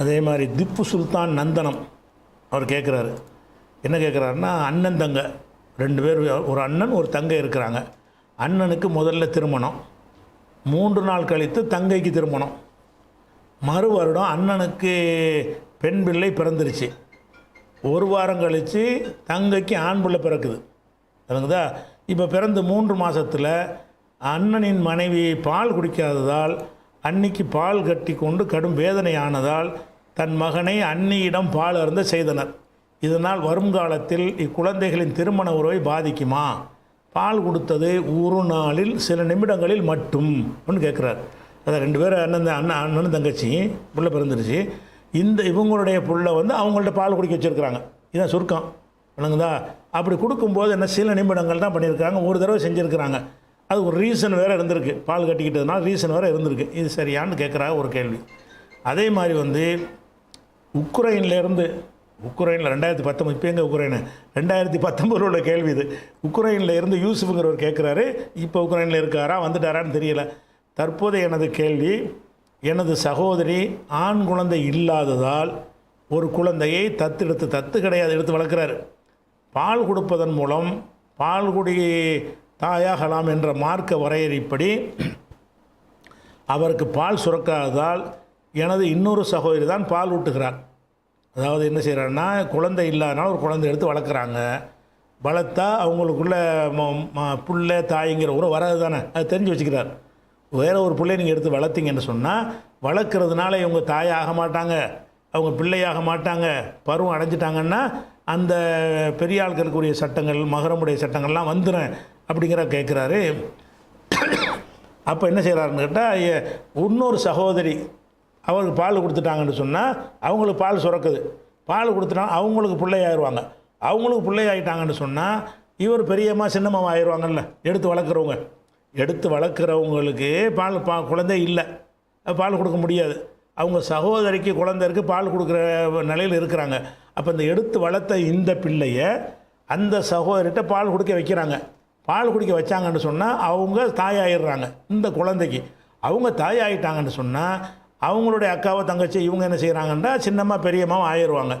அதே மாதிரி திப்பு சுல்தான் நந்தனம் அவர் கேட்குறாரு என்ன கேட்குறாருன்னா அண்ணன் தங்க. ரெண்டு பேர் ஒரு அண்ணன் ஒரு தங்கை இருக்கிறாங்க. அண்ணனுக்கு முதல்ல திருமணம். மூன்று நாள் கழித்து தங்கைக்கு திருமணம். மறு வருடம் அண்ணனுக்கு பெண் பிள்ளை பிறந்துருச்சு. ஒரு வாரம் கழித்து தங்கைக்கு ஆண் பிள்ளை பிறக்குது. விளங்குதா இப்போ பிறந்து மூன்று மாதத்தில் அண்ணனின் மனைவி பால் குடிக்காததால் அன்னைக்கு பால் கட்டி கொண்டு கடும் வேதனை ஆனதால் தன் மகனை அன்னியிடம் பால் அருந்த செய்தனர். இதனால் வருங்காலத்தில் இக்குழந்தைகளின் திருமண உறவை பாதிக்குமா? பால் கொடுத்தது ஒரு நாளில் சில நிமிடங்களில் மட்டும் அப்படின்னு கேட்குறாரு. அதான் ரெண்டு பேரும் அண்ணன் அண்ணன் அண்ணன் தங்கச்சி பிள்ளை பிறந்துருச்சு. இந்த இவங்களுடைய புள்ள வந்து அவங்கள்ட்ட பால் குடிக்க வச்சுருக்குறாங்க. இதான் சுருக்கம். விளங்குதா அப்படி கொடுக்கும்போது என்ன சில நிமிடங்கள் தான் பண்ணியிருக்காங்க. ஒரு தடவை செஞ்சுருக்கிறாங்க. அது ஒரு ரீசன் வேறு இருந்திருக்கு. பால் கட்டிக்கிட்டதுனால ரீசன் வேறு இருந்திருக்கு. இது சரியான்னு கேட்குறாங்க ஒரு கேள்வி. அதே மாதிரி வந்து உக்ரைன்லேருந்து உக்ரைனில் ரெண்டாயிரத்தி பத்தொம்பது இப்போ எங்கே உக்ரைனு? ரெண்டாயிரத்தி பத்தொம்பதில் உள்ள கேள்வி இது. உக்ரைனில் இருந்து யூசுஃபுங்கிறவர் கேட்குறாரு இப்போ உக்ரைனில் இருக்காரா வந்துட்டாரான்னு தெரியல. தற்போது எனது கேள்வி எனது சகோதரி ஆண் குழந்தை இல்லாததால் ஒரு குழந்தையை தத்தெடுத்து தத்து கிடையாது எடுத்து வளர்க்குறாரு. பால் கொடுப்பதன் மூலம் பால்குடி தாயாகலாம் என்ற மார்க்க வரையறைப்படி அவருக்கு பால் சுரக்காததால் எனது இன்னொரு சகோதரி தான் பால் ஊட்டுகிறார் அதாவது என்ன செய்கிறாருன்னா குழந்தை இல்லாதனால ஒரு குழந்தை எடுத்து வளர்க்குறாங்க. வளர்த்தா அவங்களுக்குள்ள ம- ம- புள்ள தாய்ங்கிற உறவு வராது தானே. அது தெரிஞ்சு வச்சுக்கிறார். வேறு ஒரு பிள்ளைய நீங்கள் எடுத்து வளர்த்தீங்கன்னு சொன்னால் வளர்க்குறதுனால இவங்க தாயாக ஆக மாட்டாங்க. அவங்க பிள்ளையாக மாட்டாங்க. பருவம் அடைஞ்சிட்டாங்கன்னா அந்த பெரிய ஆட்களுக்குரிய சட்டங்கள் மகரமுடைய சட்டங்கள்லாம் வந்துடும் அப்படிங்கிற கேட்குறாரு அப்போ என்ன செய்கிறாருன்னு கேட்டால் இன்னொரு சகோதரி அவருக்கு பால் கொடுத்துட்டாங்கன்னு சொன்னால் அவங்களுக்கு பால் சுரக்குது. பால் கொடுத்துட்டாங்க அவங்களுக்கு பிள்ளையாயிருவாங்க. அவங்களுக்கு பிள்ளையாயிட்டாங்கன்னு சொன்னால் இவர் பெரியம்மா சின்னம்மா ஆயிடுவாங்கல்ல எடுத்து வளர்க்குறவங்க. எடுத்து வளர்க்குறவங்களுக்கு பால் பா குழந்தை இல்லை. பால் கொடுக்க முடியாது. அவங்க சகோதரிக்கு குழந்தை இருக்குது பால் கொடுக்குற நிலையில் இருக்கிறாங்க. அப்போ இந்த எடுத்து வளர்த்த இந்த பிள்ளைய அந்த சகோதரிகிட்ட பால் குடிக்க வைக்கிறாங்க. பால் குடிக்க வச்சாங்கன்னு சொன்னால் அவங்க தாயாயிடுறாங்க இந்த குழந்தைக்கு. அவங்க தாயாயிட்டாங்கன்னு சொன்னால் அவங்களுடைய அக்காவை தங்கச்சி இவங்க என்ன செய்கிறாங்கன்னா சின்னம்மா பெரியம்மாவும் ஆயிடுவாங்க.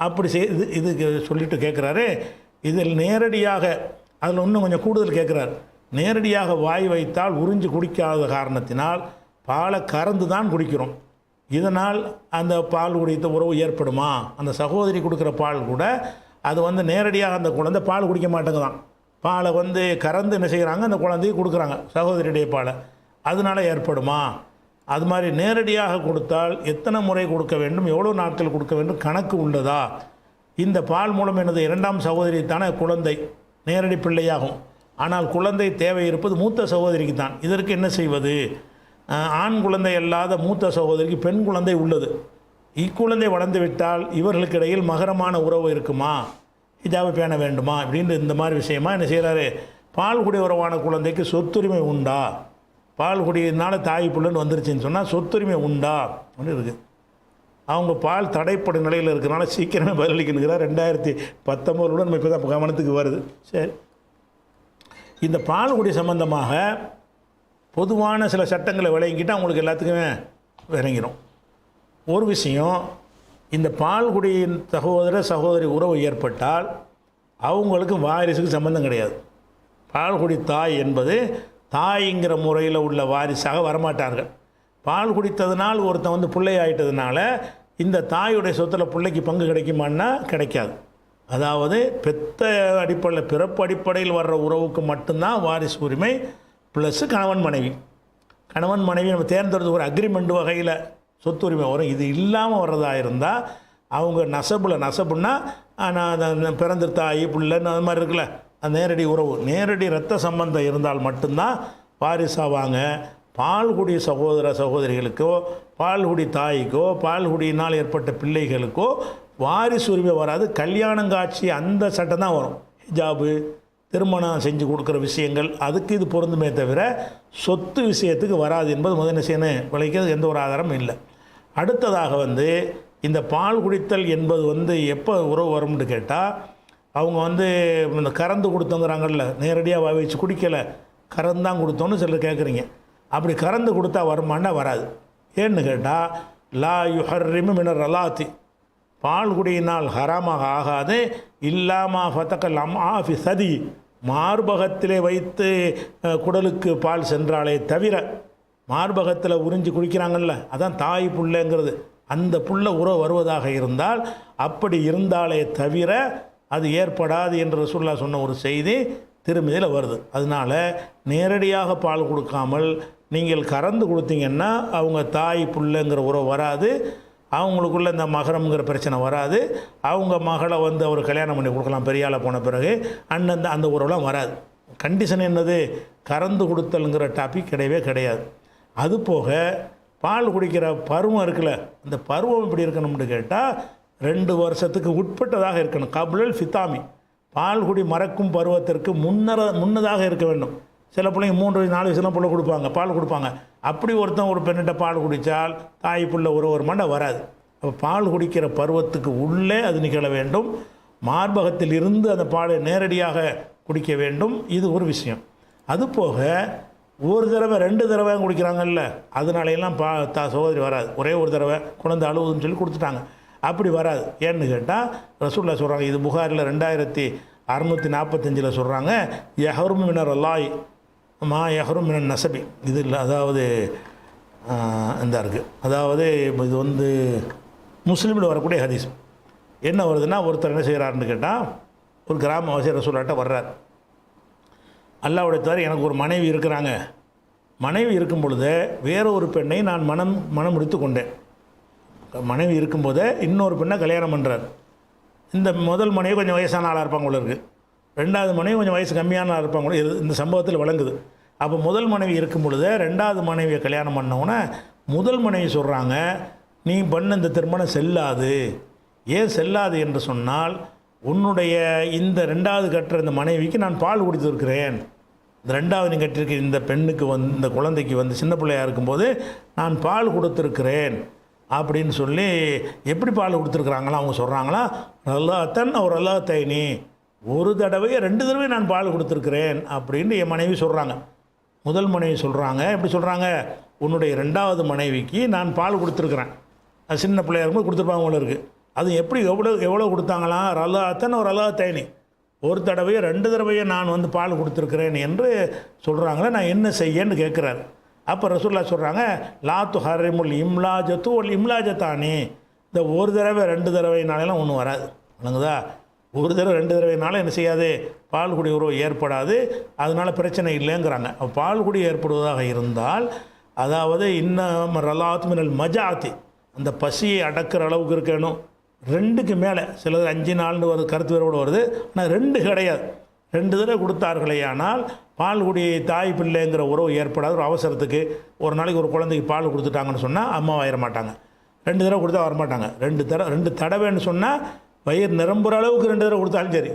அப்படி செய் இது இதுக்கு சொல்லிட்டு கேட்குறாரு இதில் நேரடியாக அதில் இன்னும் கொஞ்சம் கூடுதல் கேட்குறாரு நேரடியாக வாய் வைத்தால் உறிஞ்சு குடிக்காத காரணத்தினால் பாலை கறந்து தான் குடிக்கிறோம். இதனால் அந்த பால் குடித்த உறவு ஏற்படுமா? அந்த சகோதரி கொடுக்குற பால் கூட அது வந்து நேரடியாக அந்த குழந்தை பால் குடிக்க மாட்டேங்குதான். பாலை வந்து கறந்து என்ன செய்கிறாங்க அந்த குழந்தைக்கு கொடுக்குறாங்க சகோதரியுடைய பாலை. அதனால ஏற்படுமா? அது மாதிரி நேரடியாக கொடுத்தால் எத்தனை முறை கொடுக்க வேண்டும் எவ்வளோ நாட்கள் கொடுக்க வேண்டும் கணக்கு உள்ளதா இந்த பால் மூலம் எனது இரண்டாம் சகோதரி தானே குழந்தை நேரடி பிள்ளையாகும். ஆனால் குழந்தை தேவை இருப்பது மூத்த சகோதரிக்கு தான். இதற்கு என்ன செய்வது? ஆண் குழந்தை அல்லாத மூத்த சகோதரிக்கு பெண் குழந்தை உள்ளது. இக்குழந்தை வளர்ந்து விட்டால் இவர்களுக்கு இடையில் மகரமான உறவு இருக்குமா? இதாக பேண வேண்டுமா? அப்படின்ற இந்த மாதிரி விஷயமா என்ன செய்கிறாரு பால் குடி உறவான குழந்தைக்கு சொத்துரிமை உண்டா? பால்குடியினால தாய் புள்ளன்னு வந்துருச்சுன்னு சொன்னால் சொத்துரிமை உண்டா? அப்படின்னு இருக்குது அவங்க பால் தடைப்படும் நிலையில் இருக்கிறனால சீக்கிரமே பதிலளிக்கணுங்கிறார். ரெண்டாயிரத்தி பத்தொம்போதுல நம்ம இப்போ தான் கவனத்துக்கு வருது. சரி. இந்த பால்குடி சம்பந்தமாக பொதுவான சில சட்டங்களை விளங்கிட்டு அவங்களுக்கு எல்லாத்துக்குமே விளங்கிடும் ஒரு விஷயம் இந்த பால்குடியின் சகோதர சகோதரி உறவு ஏற்பட்டால் அவங்களுக்கு வாரிசுக்கு சம்மந்தம் கிடையாது. பால்குடி தாய் என்பது தாய்ங்கிற முறையில் உள்ள வாரிசாக வரமாட்டார்கள். பால் குடித்ததுனால் ஒருத்தன் வந்து பிள்ளை ஆயிட்டதுனால இந்த தாயுடைய சொத்தில் பிள்ளைக்கு பங்கு கிடைக்குமான்னா கிடைக்காது. அதாவது பெத்த அடிப்படையில் பிறப்பு அடிப்படையில் வர்ற உறவுக்கு மட்டும்தான் வாரிசு உரிமை ப்ளஸ்ஸு கணவன் மனைவி. கணவன் மனைவி நம்ம தேர்ந்தெடுத்து ஒரு அக்ரிமெண்ட் வகையில் சொத்து உரிமை வரும். இது இல்லாமல் வர்றதா இருந்தால் அவங்க நசப்பில் நசப்புன்னா நான் பிறந்த தாய் பிள்ளைன்னு அது மாதிரி இருக்குல்ல. அந்த நேரடி உறவு நேரடி இரத்த சம்பந்தம் இருந்தால் மட்டும்தான் வாரிசாவாங்க பால்குடி சகோதர சகோதரிகளுக்கோ பால்குடி தாய்க்கோ பால்குடியினால் ஏற்பட்ட பிள்ளைகளுக்கோ வாரிசு உரிமை வராது. கல்யாணம் காட்சி அந்த சட்டம் தான் வரும். ஹிஜாபு திருமணம் செஞ்சு கொடுக்குற விஷயங்கள் அதுக்கு இது பொருந்துமே தவிர சொத்து விஷயத்துக்கு வராது என்பது முதல் என்ன விளைக்கிறது. எந்த ஒரு ஆதாரமும் இல்லை. அடுத்ததாக வந்து இந்த பால் குடித்தல் என்பது வந்து எப்போ உறவு வரும்னு கேட்டால் அவங்க வந்து இந்த கறந்து கொடுத்தோங்கிறாங்கல்ல நேரடியாக வாய் வச்சு குடிக்கலை கறந்து தான் கொடுத்தோன்னு சிலர் கேட்குறீங்க அப்படி கறந்து கொடுத்தா வருமானா வராது. ஏன்னு கேட்டால் லா யுஹர்ரிமு மினர் ரலாத்தி. பால் குடியினால் ஹராமாக ஆகாது இல்லாமா ஃபத்தக்கல் அம் ஆஃபி சதி. மார்பகத்திலே வைத்து குடலுக்கு பால் சென்றாலே தவிர மார்பகத்தில் உறிஞ்சி குடிக்கிறாங்கல்ல அதான் தாய் புள்ளைங்கிறது. அந்த புள்ள உறவு வருவதாக இருந்தால் அப்படி இருந்தாலே தவிர அது ஏற்படாது என்று ரசூல்லா சொன்ன ஒரு செய்தி திருமதியில் வருது. அதனால நேரடியாக பால் கொடுக்காமல் நீங்கள் கறந்து கொடுத்தீங்கன்னா அவங்க தாய் புள்ளைங்கிற உறவு வராது. அவங்களுக்குள்ள இந்த மகரம்ங்கிற பிரச்சனை வராது. அவங்க மகளை வந்து அவர் கல்யாணம் பண்ணி கொடுக்கலாம் பெரியால போன பிறகு அண்ணன் அந்த உறவுலாம் வராது. கண்டிஷன் என்னது? கறந்து கொடுத்தலுங்கிற டாபிக் கிடையவே கிடையாது. அது போக பால் குடிக்கிற பருவம் இருக்குல்ல அந்த பருவம் இப்படி இருக்கணும்னு கேட்டால் ரெண்டு வருஷத்துக்கு உட்பட்டதாக இருக்கணும். கபுலல் ஃபித்தாமி பால் குடி மறக்கும் பருவத்திற்கு முன்னர முன்னதாக இருக்க வேண்டும். சில பிள்ளைங்க மூன்று வயசு நாலு வயசுலாம் புள்ள கொடுப்பாங்க பால் கொடுப்பாங்க. அப்படி ஒருத்தன் ஒரு பெண்ணிட்ட பால் குடித்தால் தாய் பிள்ளை ஒரு ஒரு மண்டை வராது. அப்போ பால் குடிக்கிற பருவத்துக்கு உள்ளே அது நிகழ வேண்டும். மார்பகத்தில் இருந்து அந்த பாலை நேரடியாக குடிக்க வேண்டும். இது ஒரு விஷயம். அது போக ஒரு தடவை ரெண்டு தடவை குடிக்கிறாங்கல்ல அதனாலையெல்லாம் பா தா சகோதரி வராது. ஒரே ஒரு தடவை குழந்தை அழுவுதுன்னு சொல்லி கொடுத்துட்டாங்க. அப்படி வராது. ஏன்னு கேட்டால் ரசூல்லா சொல்கிறாங்க இது புகாரில் ரெண்டாயிரத்தி அறுநூற்றி நாற்பத்தஞ்சில் சொல்கிறாங்க யஹரும் மினர் அல்லாய் மா யஹரும் மினர் நசபி. இது இல்லை அதாவது இந்த இருக்குது அதாவது இது வந்து முஸ்லீமில் வரக்கூடிய ஹதீஸ். என்ன வருதுன்னா ஒருத்தர் என்ன செய்கிறாருன்னு கேட்டால் ஒரு கிராமவாசி ரசூலாட்ட வர்றார். அல்லாவுடைய தவிர எனக்கு ஒரு மனைவி இருக்கிறாங்க. மனைவி இருக்கும் பொழுது வேற ஒரு பெண்ணை நான் மனம் மனம் முடித்து கொண்டேன். மனைவி இருக்கும்போதே இன்னொரு பெண்ணை கல்யாணம் பண்ணுறார் இந்த முதல் மனைவி கொஞ்சம் வயசான ஆளாக இருப்பாங்க போல இருக்குது ரெண்டாவது மனைவி கொஞ்சம் வயசு கம்மியான ஆளாக இருப்பாங்க இது இந்த சம்பவத்தில் வழங்குது அப்போ முதல் மனைவி இருக்கும் பொழுது ரெண்டாவது மனைவியை கல்யாணம் பண்ணவுடனே முதல் மனைவி சொல்கிறாங்க நீ பண்ண இந்த திருமணம் செல்லாது. ஏன் செல்லாது? என்று சொன்னால் உன்னுடைய இந்த ரெண்டாவது கட்டுற இந்த மனைவிக்கு நான் பால் கொடுத்துருக்கிறேன் இந்த ரெண்டாவது நீ கட்டிருக்க இந்த பெண்ணுக்கு வந்து இந்த குழந்தைக்கு வந்து சின்ன பிள்ளையாக இருக்கும்போது நான் பால் கொடுத்துருக்கிறேன். அப்படின்னு சொல்லி எப்படி பால் கொடுத்துருக்குறாங்களா அவங்க சொல்கிறாங்களா ரல்லாத்தன் அவர் தைனி ஒரு தடவையே ரெண்டு தடவை நான் பால் கொடுத்துருக்குறேன் அப்படின்னு என் மனைவி சொல்கிறாங்க முதல் மனைவி சொல்கிறாங்க எப்படி சொல்கிறாங்க உன்னுடைய ரெண்டாவது மனைவிக்கு நான் பால் கொடுத்துருக்குறேன். சின்ன பிள்ளையா இருக்கும்போது கொடுத்துருப்பாங்க போல இருக்குது அது எப்படி எவ்வளோ எவ்வளோ கொடுத்தாங்களாம் ரல்லாத்தன் ஒரு தைனி ஒரு தடவையோ ரெண்டு தடவையோ நான் வந்து பால் கொடுத்துருக்குறேன் என்று சொல்கிறாங்களே நான் என்ன செய்யன்னு கேட்குறாரு அப்போ ரசூல்லா சொல்கிறாங்க லாத்து ஹரிமுல் இம்லாஜத்து ஒல் இம்லாஜத்தானே? இந்த ஒரு தடவை ரெண்டு தடவைனாலாம் ஒன்றும் வராது. வணங்குதா ஒரு தடவை ரெண்டு தடவைனால என்ன செய்யாது? பால் குடி உறவு ஏற்படாது. அதனால பிரச்சனை இல்லைங்கிறாங்க. பால் குடி ஏற்படுவதாக இருந்தால் அதாவது இன்னும் ரலாத் மினல் மஜாத்தி அந்த பசியை அடக்கிற அளவுக்கு இருக்கணும். ரெண்டுக்கு மேலே சிலது அஞ்சு நாள்னு வருது கருத்து வேறுபாடு வருது. ஆனால் ரெண்டு கிடையாது. ரெண்டு தடவை கொடுத்தார்களே ஆனால் பால் குடி தாய் பிள்ளைங்கிற உறவு ஏற்படாது ஒரு அவசரத்துக்கு ஒரு நாளைக்கு ஒரு குழந்தைக்கு பால் கொடுத்துட்டாங்கன்னு சொன்னால் அம்மா ஆயிட மாட்டாங்க. ரெண்டு தடவை கொடுத்தா வரமாட்டாங்க ரெண்டு தடவை ரெண்டு தடவைன்னு சொன்னால் வயிறு நிரம்புற அளவுக்கு ரெண்டு தடவை கொடுத்தாலும் சரி.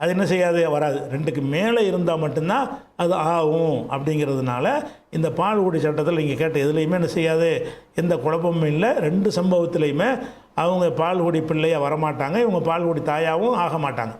அது என்ன செய்யாது? வராது. ரெண்டுக்கு மேலே இருந்தால் மட்டும்தான் அது ஆகும் அப்படிங்கிறதுனால இந்த பால்குடி சட்டத்தில் நீங்கள் கேட்ட எதுலேயுமே என்ன செய்யாது? எந்த குழப்பமும் இல்லை. ரெண்டு சம்பவத்துலேயுமே அவங்க பால் குடி பிள்ளையாக வரமாட்டாங்க. இவங்க பால் குடி தாயாகவும் ஆக மாட்டாங்க.